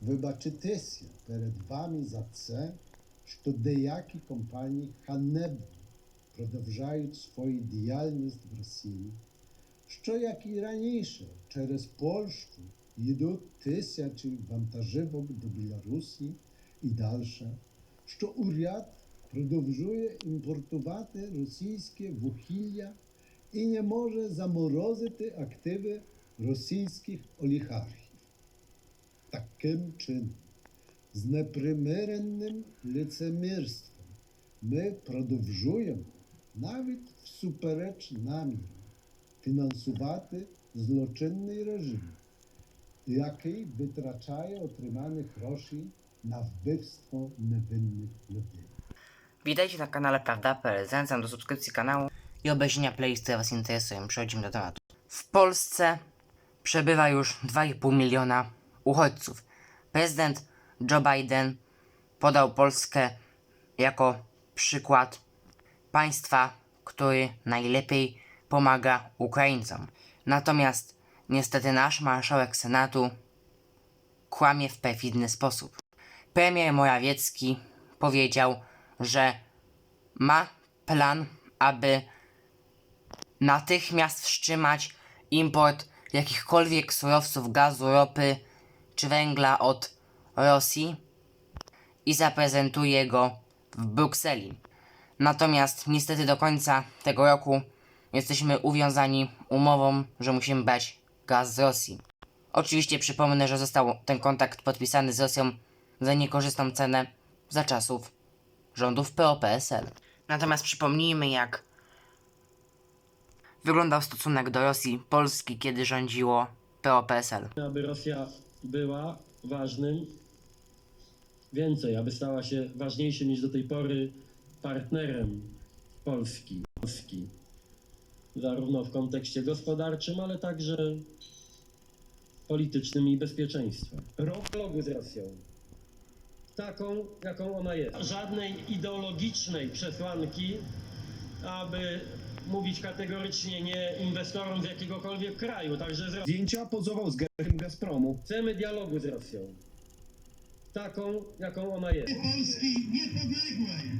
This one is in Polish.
Вибачитися перед вами за це, що деякі компанії ханебно продовжують свою діяльність в Росії, що, як і раніше, через Польщу йдуть тисячі вантажівок до Білорусі і далі, що уряд продовжує імпортувати російське вугілля і не може заморозити активи російських олігархів. Таким чином, з непримиренним лицемірством ми продовжуємо навіть всупереч наміру фінансувати злочинний режим, який витрачає отримані гроші на wbywstwo niewinnych людей. Witajcie na kanale Prawda.pl. Zachęcam do subskrypcji kanału i obejrzenia playlisty, które Was interesują. Przechodzimy do tematu. W Polsce przebywa już 2,5 miliona uchodźców. Prezydent Joe Biden podał Polskę jako przykład państwa, który najlepiej pomaga Ukraińcom. Natomiast niestety nasz marszałek Senatu kłamie w perfidny sposób. Premier Morawiecki powiedział, że ma plan, aby natychmiast wstrzymać import jakichkolwiek surowców gazu, ropy czy węgla od Rosji i zaprezentuje go w Brukseli. Natomiast niestety do końca tego roku jesteśmy uwiązani umową, że musimy brać gaz z Rosji. Oczywiście przypomnę, że został ten kontrakt podpisany z Rosją za niekorzystną cenę za czasów rządów PO-PSL. Natomiast przypomnijmy, jak wyglądał stosunek do Rosji Polski, kiedy rządziło PO-PSL. aby Rosja była ważnym, więcej, aby stała się ważniejszym niż do tej pory partnerem Polski. Polski. Zarówno w kontekście gospodarczym, ale także politycznym i bezpieczeństwa. Dialogu z Rosją. Taką, jaką ona jest. Żadnej ideologicznej przesłanki, aby mówić kategorycznie nie inwestorom z jakiegokolwiek kraju, także z Rosji. Zdjęcia pozował z gerem Gazpromu. Chcemy dialogu z Rosją. Taką, jaką ona jest. Polski niepodległej.